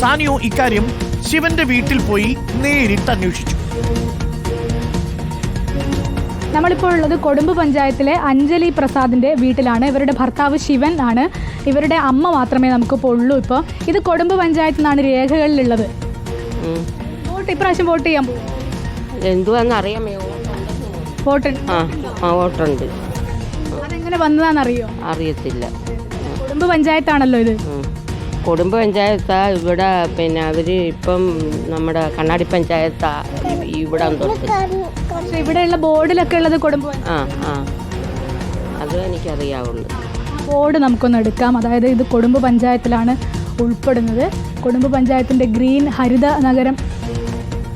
സാനിയോ ഇക്കാര്യം ശിവന്റെ വീട്ടിൽ പോയി നേരിട്ട് അന്വേഷിച്ചു. നമ്മളിപ്പോൾ ഉള്ളത് കൊടുമ്പ് പഞ്ചായത്തിലെ അഞ്ജലി പ്രസാദിന്റെ വീട്ടിലാണ്. ഇവരുടെ ഭർത്താവ് ശിവൻ ആണ്. ഇവരുടെ അമ്മ മാത്രമേ നമുക്കിപ്പോൾ ഉള്ളൂ ഇപ്പോൾ. ഇത് കൊടുമ്പ് പഞ്ചായത്തിൽ നിന്നാണ് രേഖകളിലുള്ളത്. വോട്ട് ഇപ്രാവശ്യം വോട്ട് ചെയ്യാൻ പോകും എന്തുവാന്ന് അറിയാമോ? വോട്ട് ആ ആ വോട്ടുണ്ട്. അതെങ്ങനെ വന്നതാണെന്നറിയോ? അറിയത്തില്ല. കൊടുമ്പ് പഞ്ചായത്താണല്ലോ ഇത്. കുടുംബ പഞ്ചായത്താ ഇവിടെ പിന്നെ അവർ ഇപ്പം നമ്മുടെ കണ്ണാടി പഞ്ചായത്താ ഇവിടെ തൊട്ട്. ഇവിടെയുള്ള ബോർഡിലൊക്കെ ഉള്ളത് കൊടുമ്പ് പഞ്ചായത്ത്. ആ ആ. അത് എനിക്കറിയാവുള്ളൂ ബോർഡ് നമുക്കൊന്ന് എടുക്കാം. അതായത് ഇത് കൊടുമ്പ് പഞ്ചായത്തിലാണ് ഉൾപ്പെടുന്നത്. കൊടുമ്പ് പഞ്ചായത്തിന്റെ ഗ്രീൻ ഹരിത നഗരം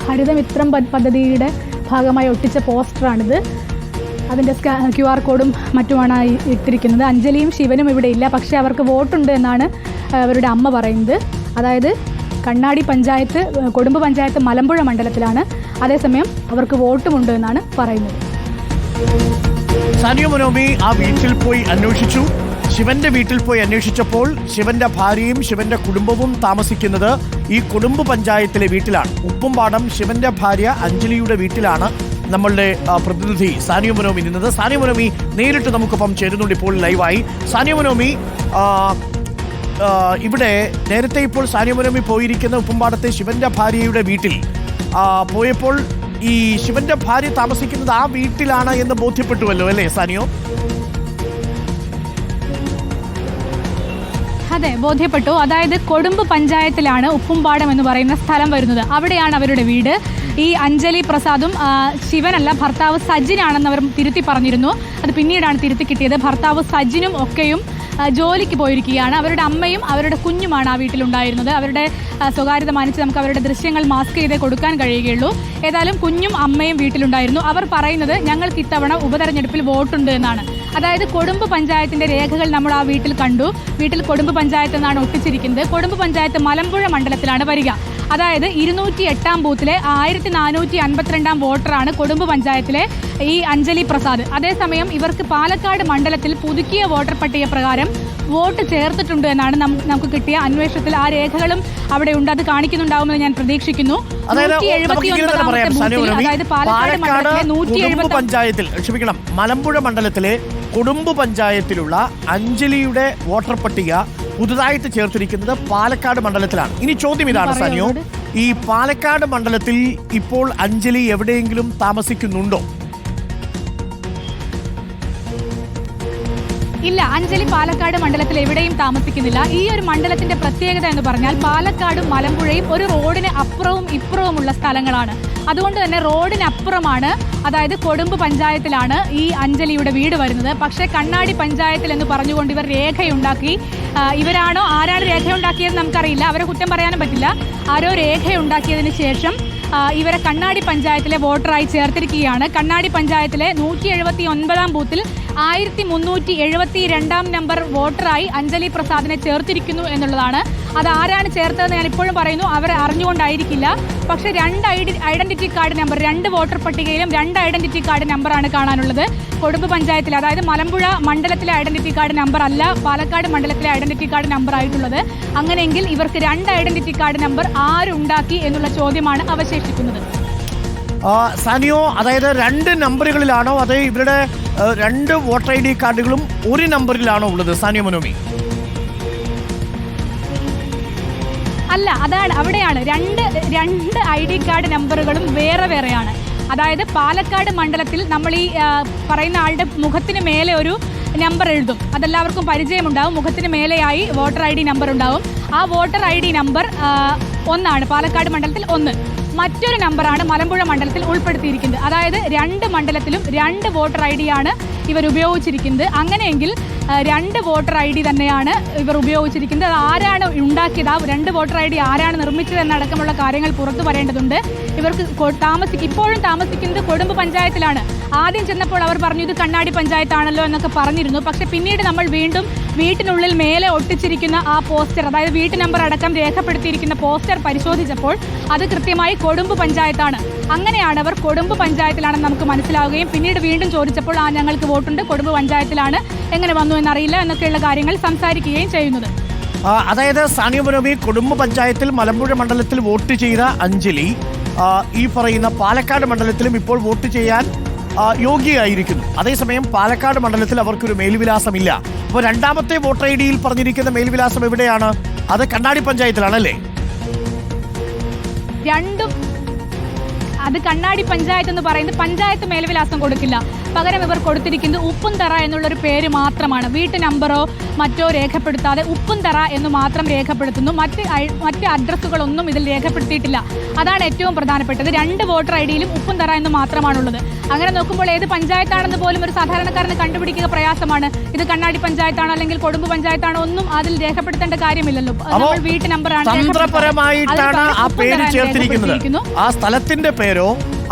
ഹരിതമിത്രം പദ്ധതിയുടെ ഭാഗമായി ഒട്ടിച്ച പോസ്റ്ററാണിത്. അതിന്റെ സ്കാ ക്യു ആർ കോഡും മറ്റുമാണ് ഇട്ടിരിക്കുന്നത്. അഞ്ജലിയും ശിവനും ഇവിടെ ഇല്ല. പക്ഷേ അവർക്ക് വോട്ടുണ്ട് എന്നാണ് അവരുടെ അമ്മ പറയുന്നത്. അതായത് കണ്ണാടി പഞ്ചായത്ത് കൊടുമ്പ് പഞ്ചായത്ത് മലമ്പുഴ മണ്ഡലത്തിലാണ് അതേസമയം അവർക്ക് വോട്ടുമുണ്ട് എന്നാണ് പറയുന്നത്. സാനിയോ മനോമി ആ വീട്ടിൽ പോയി അന്വേഷിച്ചു. ശിവന്റെ വീട്ടിൽ പോയി അന്വേഷിച്ചപ്പോൾ ശിവന്റെ ഭാര്യയും ശിവന്റെ കുടുംബവും താമസിക്കുന്നത് ഈ കുടുംബ പഞ്ചായത്തിലെ വീട്ടിലാണ്. ഉപ്പുംപാടം ശിവന്റെ ഭാര്യ അഞ്ജലിയുടെ വീട്ടിലാണ് നമ്മളുടെ പ്രതിനിധി സാനിയോ മനോമി നിന്നത്. സാനിയോ മനോമി നേരിട്ട് നമുക്കൊപ്പം ചേരുന്നുണ്ട് ഇപ്പോൾ ലൈവായി. സാനിയോ മനോമി ഇവിടെ നേരത്തെ ഇപ്പോൾ സാനിയോ പോയിരിക്കുന്ന ഉപ്പുംപാടത്തെ ശിവന്റെ ഭാര്യയുടെ വീട്ടിൽ പോയപ്പോൾ ഈ ശിവന്റെ ഭാര്യ താമസിക്കുന്നത് ആ വീട്ടിലാണ് എന്ന് ബോധ്യപ്പെട്ടുവല്ലോ അല്ലേ സാനിയോ? അതെ ബോധ്യപ്പെട്ടു. അതായത് കൊടുമ്പ് പഞ്ചായത്തിലാണ് ഉപ്പുംപാടം എന്ന് പറയുന്ന സ്ഥലം വരുന്നത്. അവിടെയാണ് അവരുടെ വീട്. ഈ അഞ്ജലി പ്രസാദും ശിവനല്ല ഭർത്താവ് സജിനാണെന്ന് അവർ തിരുത്തി പറഞ്ഞിരുന്നു. അത് പിന്നീടാണ് തിരുത്തി കിട്ടിയത്. ഭർത്താവ് സജിനും ഒക്കെയും ജോലിക്ക് പോയിരിക്കുകയാണ്. അവരുടെ അമ്മയും അവരുടെ കുഞ്ഞുമാണ് ആ വീട്ടിലുണ്ടായിരുന്നത്. അവരുടെ സ്വകാര്യത മാനിച്ച് നമുക്ക് അവരുടെ ദൃശ്യങ്ങൾ മാസ്ക് ചെയ്തേ കൊടുക്കാൻ കഴിയുകയുള്ളൂ. ഏതായാലും കുഞ്ഞും അമ്മയും വീട്ടിലുണ്ടായിരുന്നു. അവർ പറയുന്നത് ഞങ്ങൾക്ക് ഇത്തവണ ഉപതെരഞ്ഞെടുപ്പിൽ വോട്ടുണ്ട് എന്നാണ്. അതായത് കൊടുമ്പ് പഞ്ചായത്തിന്റെ രേഖകൾ നമ്മൾ ആ വീട്ടിൽ കണ്ടു. വീട്ടിൽ കൊടുമ്പ് പഞ്ചായത്ത് എന്നാണ് ഒട്ടിച്ചിരിക്കുന്നത്. കൊടുമ്പ് പഞ്ചായത്ത് മലമ്പുഴ മണ്ഡലത്തിലാണ് വരിക. അതായത് ഇരുന്നൂറ്റി എട്ടാം ബൂത്തിലെ ആയിരത്തി നാനൂറ്റി അൻപത്തിരണ്ടാം വോട്ടറാണ് കൊടുമ്പ് പഞ്ചായത്തിലെ ഈ അഞ്ജലി പ്രസാദ്. അതേസമയം ഇവർക്ക് പാലക്കാട് മണ്ഡലത്തിൽ പുതുക്കിയ വോട്ടർ പട്ടിക പ്രകാരം വോട്ട് ചേർത്തിട്ടുണ്ട് എന്നാണ് നമുക്ക് കിട്ടിയ അന്വേഷണത്തിൽ. ആ രേഖകളും അവിടെ ഉണ്ട്. അത് കാണിക്കുന്നുണ്ടാവുമെന്ന് ഞാൻ പ്രതീക്ഷിക്കുന്നു. അതായത് പാലക്കാട് മണ്ഡലത്തിലെ നൂറ്റി എഴുപത്തി പഞ്ചായത്തിൽ ക്ഷമിക്കണം മലമ്പുഴ മണ്ഡലത്തിലെ കുടുംബ പഞ്ചായത്തിലുള്ള അഞ്ജലിയുടെ വോട്ടർ പട്ടിക പുതുതായിട്ട് ചേർത്തിരിക്കുന്നത് പാലക്കാട് മണ്ഡലത്തിലാണ്. ഇനി ചോദ്യം ഇതാണ് സനിയോ. ഈ പാലക്കാട് മണ്ഡലത്തിൽ ഇപ്പോൾ അഞ്ജലി എവിടെയെങ്കിലും താമസിക്കുന്നുണ്ടോ? ഇല്ല അഞ്ജലി പാലക്കാട് മണ്ഡലത്തിൽ എവിടെയും താമസിക്കുന്നില്ല. ഈ ഒരു മണ്ഡലത്തിന്റെ പ്രത്യേകത എന്ന് പറഞ്ഞാൽ പാലക്കാടും മലമ്പുഴയും ഒരു റോഡിന് അപ്പുറവും ഇപ്പുറവുമുള്ള സ്ഥലങ്ങളാണ്. അതുകൊണ്ട് തന്നെ റോഡിനപ്പുറമാണ് അതായത് കൊടുമ്പ് പഞ്ചായത്തിലാണ് ഈ അഞ്ജലിയുടെ വീട് വരുന്നത്. പക്ഷേ കണ്ണാടി പഞ്ചായത്തിൽ എന്ന് പറഞ്ഞുകൊണ്ട് ഇവർ രേഖയുണ്ടാക്കി ഇവരാണോ? ആരാണ് രേഖ ഉണ്ടാക്കിയതെന്ന് നമുക്കറിയില്ല. അവരെ കുറ്റം പറയാനും പറ്റില്ല. ആരോ രേഖയുണ്ടാക്കിയതിന് ശേഷം ഇവരെ കണ്ണാടി പഞ്ചായത്തിലെ വോട്ടറായി ചേർത്തിരിക്കുകയാണ്. കണ്ണാടി പഞ്ചായത്തിലെ നൂറ്റി എഴുപത്തി ഒൻപതാം ബൂത്തിൽ ആയിരത്തി മുന്നൂറ്റി എഴുപത്തി രണ്ടാം നമ്പർ വോട്ടറായി അഞ്ജലി പ്രസാദിനെ ചേർത്തിരിക്കുന്നു എന്നുള്ളതാണ്. അത് ആരാണ് ചേർത്തതെന്ന് ഞാൻ ഇപ്പോഴും പറയുന്നു. അവരെ അറിഞ്ഞുകൊണ്ടായിരിക്കില്ല. പക്ഷേ രണ്ട് ഐഡി ഐഡന്റിറ്റി കാർഡ് നമ്പർ രണ്ട് വോട്ടർ പട്ടികയിലും രണ്ട് ഐഡന്റിറ്റി കാർഡ് നമ്പറാണ് കാണാനുള്ളത്. കൊടുമ്പ് പഞ്ചായത്തിൽ അതായത് മലമ്പുഴ മണ്ഡലത്തിലെ ഐഡന്റിറ്റി കാർഡ് നമ്പർ അല്ല പാലക്കാട് മണ്ഡലത്തിലെ ഐഡന്റിറ്റി കാർഡ് നമ്പർ ആയിട്ടുള്ളത് അങ്ങനെയെങ്കിൽ ഇവർക്ക് രണ്ട് ഐഡന്റിറ്റി കാർഡ് നമ്പർ ആരുണ്ടാക്കി എന്നുള്ള ചോദ്യമാണ് അവശേഷിക്കുന്നത്. സാനിയോ അതായത് രണ്ട് നമ്പറുകളിലാണോ അതേ ഇവരുടെ രണ്ട് വോട്ടർ ഐ ഡി കാർഡുകളും ഒരു നമ്പറിലാണോ ഉള്ളത്? സാനിയോ മനോമി. അല്ല അതാണ് അവിടെയാണ്. രണ്ട് രണ്ട് ഐ ഡി കാർഡ് നമ്പറുകളും വേറെ വേറെയാണ്. അതായത് പാലക്കാട് മണ്ഡലത്തിൽ നമ്മൾ ഈ പറയുന്ന ആളുടെ മുഖത്തിന് മേലെ ഒരു നമ്പർ എഴുതും. അതെല്ലാവർക്കും പരിചയമുണ്ടാവും. മുഖത്തിന് മേലെയായി വോട്ടർ ഐ ഡി നമ്പർ ഉണ്ടാവും. ആ വോട്ടർ ഐ ഡി നമ്പർ ഒന്നാണ്. പാലക്കാട് മണ്ഡലത്തിൽ ഒന്ന്. മറ്റൊരു നമ്പറാണ് മലമ്പുഴ മണ്ഡലത്തിൽ ഉൾപ്പെടുത്തിയിരിക്കുന്നത്. അതായത് രണ്ട് മണ്ഡലത്തിലും രണ്ട് വോട്ടർ ഐ ഡിയാണ് ഇവർ ഉപയോഗിച്ചിരിക്കുന്നത്. അങ്ങനെയെങ്കിൽ രണ്ട് വോട്ടർ ഐ ഡി തന്നെയാണ് ഇവർ ഉപയോഗിച്ചിരിക്കുന്നത്. അത് ആരാണ് ഉണ്ടാക്കിയത്? ആ രണ്ട് വോട്ടർ ഐ ഡി ആരാണ് നിർമ്മിച്ചത് എന്നടക്കമുള്ള കാര്യങ്ങൾ പുറത്തു പറയേണ്ടതുണ്ട്. ഇവർക്ക് താമസിക്കും ഇപ്പോഴും താമസിക്കുന്നത് കൊടുമ്പ് പഞ്ചായത്തിലാണ്. ആദ്യം ചെന്നപ്പോൾ അവർ പറഞ്ഞു ഇത് കണ്ണാടി പഞ്ചായത്താണല്ലോ എന്നൊക്കെ പറഞ്ഞിരുന്നു. പക്ഷെ പിന്നീട് നമ്മൾ വീണ്ടും വീട്ടിനുള്ളിൽ മേലെ ഒട്ടിച്ചിരിക്കുന്ന ആ പോസ്റ്റർ അതായത് വീട്ടു നമ്പർ അടക്കം രേഖപ്പെടുത്തിയിരിക്കുന്ന പോസ്റ്റർ പരിശോധിച്ചപ്പോൾ അത് കൃത്യമായി കൊടുമ്പ് പഞ്ചായത്താണ്. അങ്ങനെയാണ് അവർ കൊടുമ്പ് പഞ്ചായത്തിലാണെന്ന് നമുക്ക് മനസ്സിലാവുകയും പിന്നീട് വീണ്ടും ചോദിച്ചപ്പോൾ ആ ഞങ്ങൾക്ക് വോട്ടുണ്ട് കൊടുമ്പ് പഞ്ചായത്തിലാണ് എങ്ങനെ വന്നു എന്നറിയില്ല എന്നൊക്കെയുള്ള കാര്യങ്ങൾ സംസാരിക്കുകയും ചെയ്യുന്നത്. അതായത് സാനിയ മനോമി കുടുംബ പഞ്ചായത്തിൽ മലമ്പുഴ മണ്ഡലത്തിൽ വോട്ട് ചെയ്ത അഞ്ജലി ഈ പറയുന്ന പാലക്കാട് മണ്ഡലത്തിലും ഇപ്പോൾ വോട്ട് ചെയ്യാൻ യോഗ്യയായിരിക്കുന്നു. അതേസമയം പാലക്കാട് മണ്ഡലത്തിൽ അവർക്കൊരു മേൽവിലാസമില്ല. അപ്പോൾ രണ്ടാമത്തെ വോട്ടർ ഐ ഡിയിൽ പറഞ്ഞിരിക്കുന്ന മേൽവിലാസം എവിടെയാണ്? അത് കണ്ണാടി പഞ്ചായത്തിലാണല്ലേ രണ്ടും അത് കണ്ണാടി പഞ്ചായത്ത് എന്ന് പറയുന്നത് പഞ്ചായത്ത് മേൽവിലാസം കൊടുക്കില്ല. പകരം ഇവർ കൊടുത്തിരിക്കുന്നത് ഉപ്പുംതറ എന്നുള്ളൊരു പേര് മാത്രമാണ്. വീട്ടു നമ്പറോ മറ്റോ രേഖപ്പെടുത്താതെ ഉപ്പുംതറ എന്ന് മാത്രം രേഖപ്പെടുത്തുന്നു. മറ്റ് മറ്റ് അഡ്രസ്സുകളൊന്നും ഇതിൽ രേഖപ്പെടുത്തിയിട്ടില്ല. അതാണ് ഏറ്റവും പ്രധാനപ്പെട്ടത്. രണ്ട് വോട്ടർ ഐ ഡിയിലും ഉപ്പുംതറ എന്ന് മാത്രമാണുള്ളത്. അങ്ങനെ നോക്കുമ്പോൾ ഏത് പഞ്ചായത്താണെന്ന് പോലും ഒരു സാധാരണക്കാരന് കണ്ടുപിടിക്കുക പ്രയാസമാണ്. ഇത് കണ്ണാടി പഞ്ചായത്താണോ അല്ലെങ്കിൽ കൊടുമ്പ് പഞ്ചായത്താണോ ഒന്നും അതിൽ രേഖപ്പെടുത്തേണ്ട കാര്യമില്ലല്ലോ. നമ്മൾ വീട്ടു നമ്പറാണ് തന്ത്രപരമായിട്ടാണ് ആ പേര് ചേർത്തിരിക്കുന്നത്. ആ സ്ഥലത്തിന്റെ പേരോ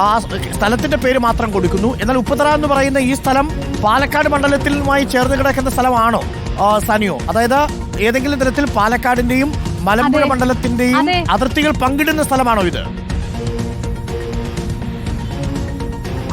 ആ സ്ഥലത്തിന്റെ പേര് മാത്രം കൊടുക്കുന്നു. എന്നാൽ ഉപ്പുതറ എന്ന് പറയുന്ന ഈ സ്ഥലം പാലക്കാട് മണ്ഡലത്തിലുമായി ചേർന്ന് കിടക്കുന്ന സ്ഥലമാണോ? സനിയോ അതായത് ഏതെങ്കിലും തരത്തിൽ പാലക്കാടിന്റെയും മലമ്പുഴ. മണ്ഡലത്തിന്റെയും അതിർത്തികൾ പങ്കിടുന്ന സ്ഥലമാണോ ഇത്?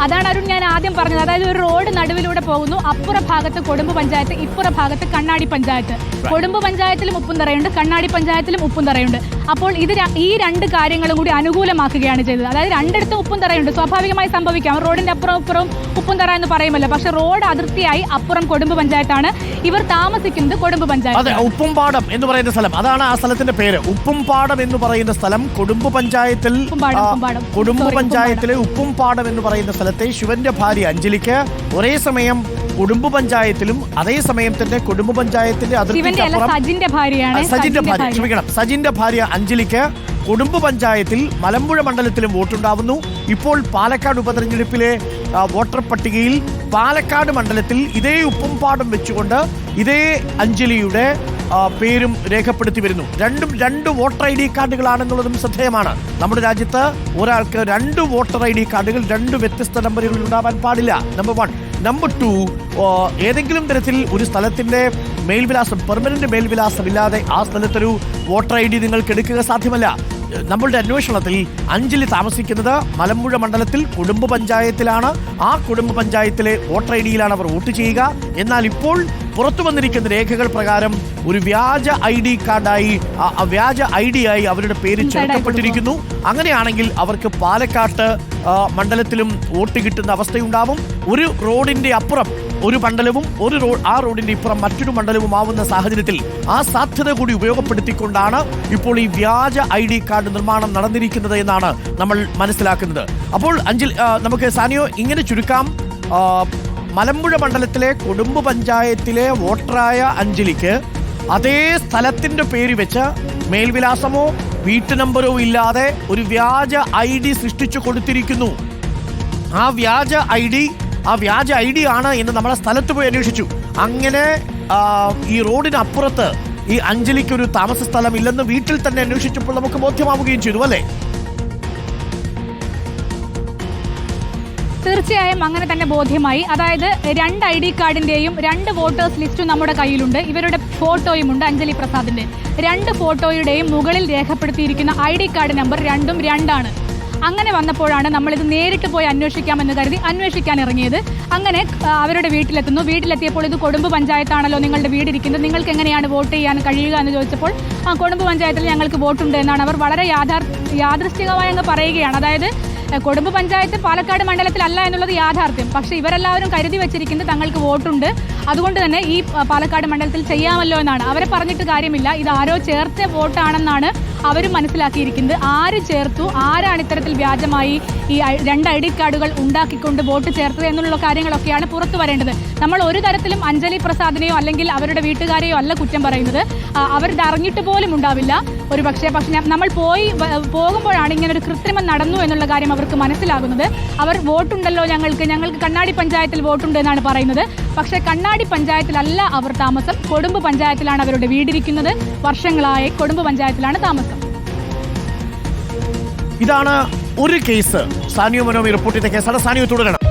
അതാണ് അരുൺ ഞാൻ ആദ്യം പറഞ്ഞത്. അതായത് ഒരു റോഡ് നടുവിലൂടെ പോകുന്നു. അപ്പുറ ഭാഗത്ത് കൊടുമ്പ് പഞ്ചായത്ത് ഇപ്പുറ ഭാഗത്ത് കണ്ണാടി പഞ്ചായത്ത്. കൊടുമ്പ് പഞ്ചായത്തിലും ഉപ്പുംതറയുണ്ട് കണ്ണാടി പഞ്ചായത്തിലും ഉപ്പുംതറയുണ്ട് അപ്പോൾ ഇത് ഈ രണ്ട് കാര്യങ്ങളും കൂടി അനുകൂലമാക്കുകയാണ് ചെയ്തത്. അതായത് രണ്ടിടത്തും ഉപ്പുംതറയുണ്ട് സ്വാഭാവികമായി സംഭവിക്കാം. റോഡിന്റെ അപ്പുറം ഇപ്പുറവും ഉപ്പും തറ എന്ന് പറയുമല്ലോ. പക്ഷെ റോഡ് അതിർത്തിയായി അപ്പുറം കൊടുമ്പ് പഞ്ചായത്താണ്. ഇവർ താമസിക്കുന്നത് കൊടുമ്പ് അതെ പഞ്ചായത്ത് ഉപ്പുംപാടം എന്ന് പറയുന്ന സ്ഥലം. അതാണ് ആ സ്ഥലത്തിന്റെ പേര്. ഉപ്പുംപാടം എന്ന് പറയുന്ന സ്ഥലം കൊടുമ്പ് പഞ്ചായത്തിൽ കൊടുമ്പ് പഞ്ചായത്തിലെ ഉപ്പുംപാടം എന്ന് പറയുന്ന സ്ഥലത്തെ ശിവന്റെ ഭാര്യ അഞ്ജലിക്ക് ഒരേ സമയം കുടുംബ പഞ്ചായത്തിലും അതേ സമയം തന്നെ കുടുംബ പഞ്ചായത്തിന്റെ അതിർത്തിക്കപ്പുറം സജിന്റെ ഭാര്യ. ക്ഷമിക്കണം സജിന്റെ ഭാര്യ അഞ്ജലിക്ക് കുടുംബ പഞ്ചായത്തിൽ മലമ്പുഴ മണ്ഡലത്തിലും വോട്ടുണ്ടാവുന്നു. ഇപ്പോൾ പാലക്കാട് ഉപതെരഞ്ഞെടുപ്പിലെ വോട്ടർ പട്ടികയിൽ പാലക്കാട് മണ്ഡലത്തിൽ ഇതേ ഉപ്പുംപാടം വെച്ചുകൊണ്ട് ഇതേ അഞ്ജലിയുടെ പേരും രേഖപ്പെടുത്തി വരുന്നു. രണ്ടും രണ്ട് വോട്ടർ ഐ ഡി കാർഡുകളാണെന്നുള്ളതും ശ്രദ്ധേയമാണ്. നമ്മുടെ രാജ്യത്ത് ഒരാൾക്ക് രണ്ട് വോട്ടർ ഐ ഡി കാർഡുകൾ രണ്ട് വ്യത്യസ്ത നമ്പറുകളിൽ ഉണ്ടാവാൻ പാടില്ല. നമ്പർ വൺ നമ്പർ ടു ഏതെങ്കിലും തരത്തിൽ ഒരു സ്ഥലത്തിന്റെ മേൽവിലാസം പെർമനന്റ് മേൽവിലാസം ഇല്ലാതെ ആ സ്ഥലത്തൊരു വോട്ടർ ഐ ഡി നിങ്ങൾക്ക് എടുക്കുക സാധ്യമല്ല. നമ്മളുടെ അന്വേഷണത്തിൽ അഞ്ജലി താമസിക്കുന്നത് മലമ്പുഴ മണ്ഡലത്തിൽ കുടുംബ പഞ്ചായത്തിലാണ് ആ കുടുംബ പഞ്ചായത്തിലെ വോട്ടർ ഐ ഡിയിലാണ് അവർ വോട്ട് ചെയ്യുക. എന്നാൽ ഇപ്പോൾ പുറത്തു വന്നിരിക്കുന്ന രേഖകൾ പ്രകാരം ഒരു വ്യാജ ഐ ഡി കാർഡായി വ്യാജ ഐ ഡി ആയി അവരുടെ പേര് ചേർക്കപ്പെട്ടിരിക്കുന്നു അങ്ങനെയാണെങ്കിൽ അവർക്ക് പാലക്കാട്ട് മണ്ഡലത്തിലും വോട്ട് കിട്ടുന്ന അവസ്ഥയുണ്ടാവും. ഒരു റോഡിന്റെ അപ്പുറം ഒരു മണ്ഡലവും ഒരു റോഡ് ആ റോഡിന്റെ ഇപ്പുറം മറ്റൊരു മണ്ഡലവും ആവുന്ന സാഹചര്യത്തിൽ ആ സാധ്യത കൂടി ഉപയോഗപ്പെടുത്തിക്കൊണ്ടാണ് ഇപ്പോൾ ഈ വ്യാജ ഐ ഡി കാർഡ് നിർമ്മാണം നടന്നിരിക്കുന്നത് എന്നാണ് നമ്മൾ മനസ്സിലാക്കുന്നത്. അപ്പോൾ അഞ്ചിൽ നമുക്ക് സാനിയോ ഇങ്ങനെ ചുരുക്കാം. മലമ്പുഴ മണ്ഡലത്തിലെ കൊടുമ്പ് പഞ്ചായത്തിലെ വോട്ടറായ അഞ്ജലിക്ക് അതേ സ്ഥലത്തിന്റെ പേര് വെച്ച് മേൽവിലാസമോ വീട്ടു നമ്പറോ ഇല്ലാതെ ഒരു വ്യാജ ഐ ഡി സൃഷ്ടിച്ചു കൊടുത്തിരിക്കുന്നു. ആ വ്യാജ ഐ ഡി ആ വ്യാജ ഐ ഡി ആണ് എന്ന് നമ്മളെ സ്ഥലത്ത് പോയി അന്വേഷിച്ചു. അങ്ങനെ ഈ റോഡിനപ്പുറത്ത് ഈ അഞ്ജലിക്ക് ഒരു താമസ സ്ഥലം ഇല്ലെന്ന് വീട്ടിൽ തന്നെ അന്വേഷിച്ചപ്പോൾ നമുക്ക് ബോധ്യമാവുകയും ചെയ്തു അല്ലേ? തീർച്ചയായും അങ്ങനെ തന്നെ ബോധ്യമായി. അതായത് രണ്ട് ഐ ഡി കാർഡിന്റെയും രണ്ട് വോട്ടേഴ്സ് ലിസ്റ്റും നമ്മുടെ കയ്യിലുണ്ട്. ഇവരുടെ ഫോട്ടോയും ഉണ്ട് അഞ്ജലി പ്രസാദിന്റെ. രണ്ട് ഫോട്ടോയുടെയും മുകളിൽ രേഖപ്പെടുത്തിയിരിക്കുന്ന ഐ ഡി കാർഡ് നമ്പർ രണ്ടും രണ്ടാണ്. അങ്ങനെ വന്നപ്പോഴാണ് നമ്മളിത് നേരിട്ട് പോയി അന്വേഷിക്കാമെന്ന് കരുതി അന്വേഷിക്കാൻ ഇറങ്ങിയത്. അങ്ങനെ അവരുടെ വീട്ടിലെത്തുന്നു. വീട്ടിലെത്തിയപ്പോൾ ഇത് കൊടുമ്പ് പഞ്ചായത്താണല്ലോ നിങ്ങളുടെ വീടിരിക്കുന്നത്. നിങ്ങൾക്ക് എങ്ങനെയാണ് വോട്ട് ചെയ്യാൻ കഴിയുക എന്ന് ചോദിച്ചപ്പോൾ ആ കൊടുമ്പ് പഞ്ചായത്തിൽ ഞങ്ങൾക്ക് വോട്ടുണ്ട് എന്നാണ് അവർ വളരെ യാഥാർ യാദൃശ്ചികമായി അങ്ങ് പറയുകയാണ്. അതായത് കൊടുമ്പ് പഞ്ചായത്ത് പാലക്കാട് മണ്ഡലത്തിലല്ല എന്നുള്ളത് യാഥാർത്ഥ്യം. പക്ഷേ ഇവരെല്ലാവരും കരുതി വെച്ചിരിക്കുന്നത് തങ്ങൾക്ക് വോട്ടുണ്ട്. അതുകൊണ്ട് തന്നെ ഈ പാലക്കാട് മണ്ഡലത്തിൽ ചെയ്യാമല്ലോ എന്നാണ്. അവരെ പറഞ്ഞിട്ട് കാര്യമില്ല. ഇത് ആരോ ചേർത്ത വോട്ടാണെന്നാണ് അവരും മനസ്സിലാക്കിയിരിക്കുന്നത് ആര് ചേർത്തു ആരാണ് ഇത്തരത്തിൽ വ്യാജമായി ഈ രണ്ട് ഐ ഡി കാർഡുകൾ ഉണ്ടാക്കിക്കൊണ്ട് വോട്ട് ചേർത്തത് എന്നുള്ള കാര്യങ്ങളൊക്കെയാണ് പുറത്തു വരേണ്ടത്. നമ്മൾ ഒരു തരത്തിലും അഞ്ജലി പ്രസാദിനെയോ അല്ലെങ്കിൽ അവരുടെ വീട്ടുകാരെയോ അല്ല കുറ്റം പറയുന്നത്. അവരിത് അറിഞ്ഞിട്ട് പോലും ഉണ്ടാവില്ല. ഒരു പക്ഷേ പക്ഷേ നമ്മൾ പോയി പോകുമ്പോഴാണ് ഇങ്ങനെ ഒരു കൃത്രിമം നടന്നു എന്നുള്ള കാര്യം അവർക്ക് മനസ്സിലാകുന്നത്. അവർ വോട്ടുണ്ടല്ലോ ഞങ്ങൾക്ക് ഞങ്ങൾക്ക് കണ്ണാടി പഞ്ചായത്തിൽ വോട്ടുണ്ട് എന്നാണ് പറയുന്നത്. പക്ഷേ കണ്ണാടി പഞ്ചായത്തിലല്ല അവർ താമസം. കൊടുമ്പ് പഞ്ചായത്തിലാണ് അവരുടെ വീടിരിക്കുന്നത്. വർഷങ്ങളായി കൊടുമ്പ് പഞ്ചായത്തിലാണ് താമസം. ഇതാണ് ഒരു കേസ്. സാനിയോ മനോമി റിപ്പോർട്ട് ചെയ്ത കേസാണ് സാനിയോ തുടരണം.